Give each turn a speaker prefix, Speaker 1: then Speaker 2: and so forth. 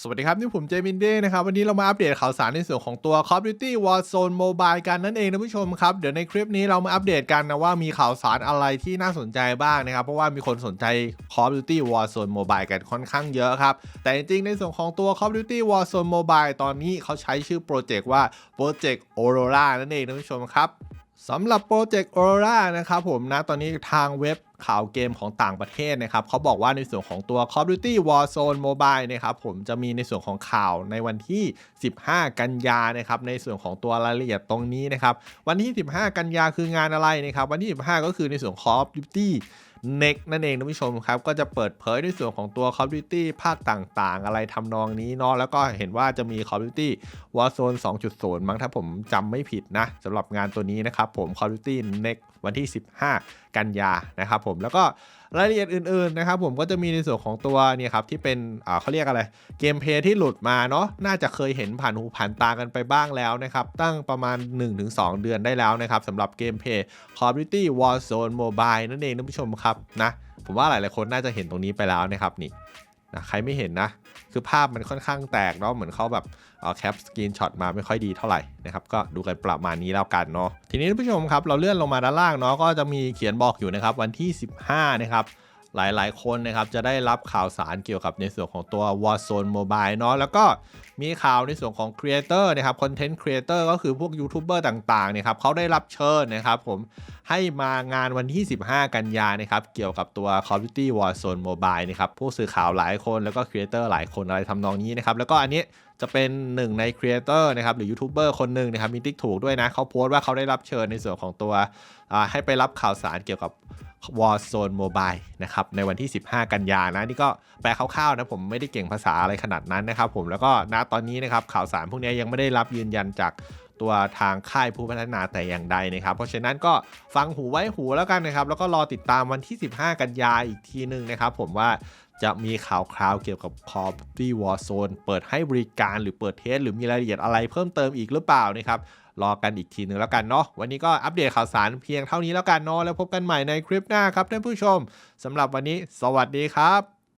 Speaker 1: สวัสดีครับ นี่ผมเจมินเด้นะครับ วันนี้เรามาอัปเดตข่าวสารในส่วนของตัว Call of Duty Warzone Mobile กันนั่นเองนะผู้ชมครับ เดี๋ยวในคลิปนี้เรามาอัปเดตกันนะว่ามีข่าวสารอะไรที่น่าสนใจบ้างนะครับ เพราะว่ามีคนสนใจ Call of Duty Warzone Mobile กันค่อนข้างเยอะครับ แต่จริงๆในส่วนของตัว Call of Duty Warzone Mobile ตอนนี้เขาใช้ชื่อโปรเจกต์ว่า Project Aurora นั่นเองนะผู้ชมครับ สำหรับโปรเจกต์ออร r านะครับผมนะตอนนี้ทางเว็บข่าวเกมของต่างประเทศนะครับเขาบอกว่าในส่วนของตัว Call of Duty Warzone Mobile นะครับผมจะมีในส่วนของข่าวในวันที่ 15 กันยานะครับในส่วนของตัวรายละเอียดตรงนี้นะครับวันที่ 15 กันยาคืองานอะไรนะครับวันที่ 15 ก็คือในส่วน Call of Duty n e x นั่นเองท่านผู้ชมครับ ก็จะเปิดเผยในส่วนของตัว Call of Duty ภาคต่างๆ อะไรทำนองนี้เนาะแล้วก็เห็นว่าจะมี Call of Duty Warzone 2.0 มั้งถ้าผมจำไม่ผิดนะสำหรับงานตัวนี้นะครับผม Call of Duty n e x วันที่ 15 กันยานะครับผมแล้วก็ รายละเอียดอื่นๆนะครับผมก็จะมีในส่วนของตัวเนี่ยครับที่เป็นอ่าเขาเรียกอะไรเกมเพย์ที่หลุดมาเนาะน่าจะเคยเห็นผ่านหูผ่านตากันไปบ้างแล้วนะครับตั้งประมาณ 1-2 เดือนได้แล้วนะครับสำหรับเกมเพย์ Call of Duty Warzone Mobile นั่นเองท่านผู้ชมครับนะผมว่าหลายๆคนน่าจะเห็นตรงนี้ไปแล้วนะครับนี่นะใครไม่เห็นนะ คือภาพมันค่อนข้างแตกเนาะเหมือนเขาแบบเอาแคปสกรีนช็อตมาไม่ค่อยดีเท่าไหร่นะครับก็ดูกันประมาณนี้แล้วกันเนาะทีนี้ท่านผู้ชมครับเราเลื่อนลงมาด้านล่างเนาะก็จะมีเขียนบอกอยู่นะครับวันที่ 15นะครับ หลายๆ คนนะครับจะได้รับข่าวสารเกี่ยวกับในส่วนของตัว Warzone Mobile เนาะแล้วก็มีข่าวในส่วนของ Creator นะครับ Content Creator ก็คือพวกยูทูบเบอร์ต่างๆเนี่ยครับเขาได้รับเชิญนะครับผมให้มางานวันที่ 15 กันยานะครับเกี่ยวกับตัว Call of Duty Warzone Mobile นะครับผู้สื่อข่าวหลายคนแล้วก็ Creator หลายคนอะไรทำนองนี้นะครับแล้วก็อันนี้ จะเป็นหนึ่งใน Creator นะครับหรือยูทูบเบอร์คนหนึ่งนะครับมีติ๊กถูกด้วยนะเขาโพสต์ว่าเขาได้รับเชิญในส่วนของตัวให้ไปรับข่าวสารเกี่ยวกับ Warzone Mobile นะครับในวันที่ 15 กันยานะนี่ก็แปลคร่าวๆนะผมไม่ได้เก่งภาษาอะไรขนาดนั้นนะครับผมแล้วก็ณตอนนี้นะครับข่าวสารพวกนี้ยังไม่ได้รับยืนยันจากตัวทางค่ายผู้พัฒนาแต่อย่างใดนะครับ เพราะฉะนั้นก็ฟังหูไว้หูแล้วกันนะครับ แล้วก็รอติดตามวันที่ 15 กันยาอีกทีหนึ่งนะครับ ผมว่า จะมีข่าวคราวเกี่ยวกับ Call of Duty Warzone เปิดให้บริการหรือเปิดเทสหรือมีรายละเอียดอะไรเพิ่มเติมอีกหรือเปล่านะครับรอกันอีกทีหนึ่งแล้วกันเนาะวันนี้ก็อัปเดตข่าวสารเพียงเท่านี้แล้วกันเนาะแล้วพบกันใหม่ในคลิปหน้าครับท่านผู้ชมสำหรับวันนี้ สวัสดีครับ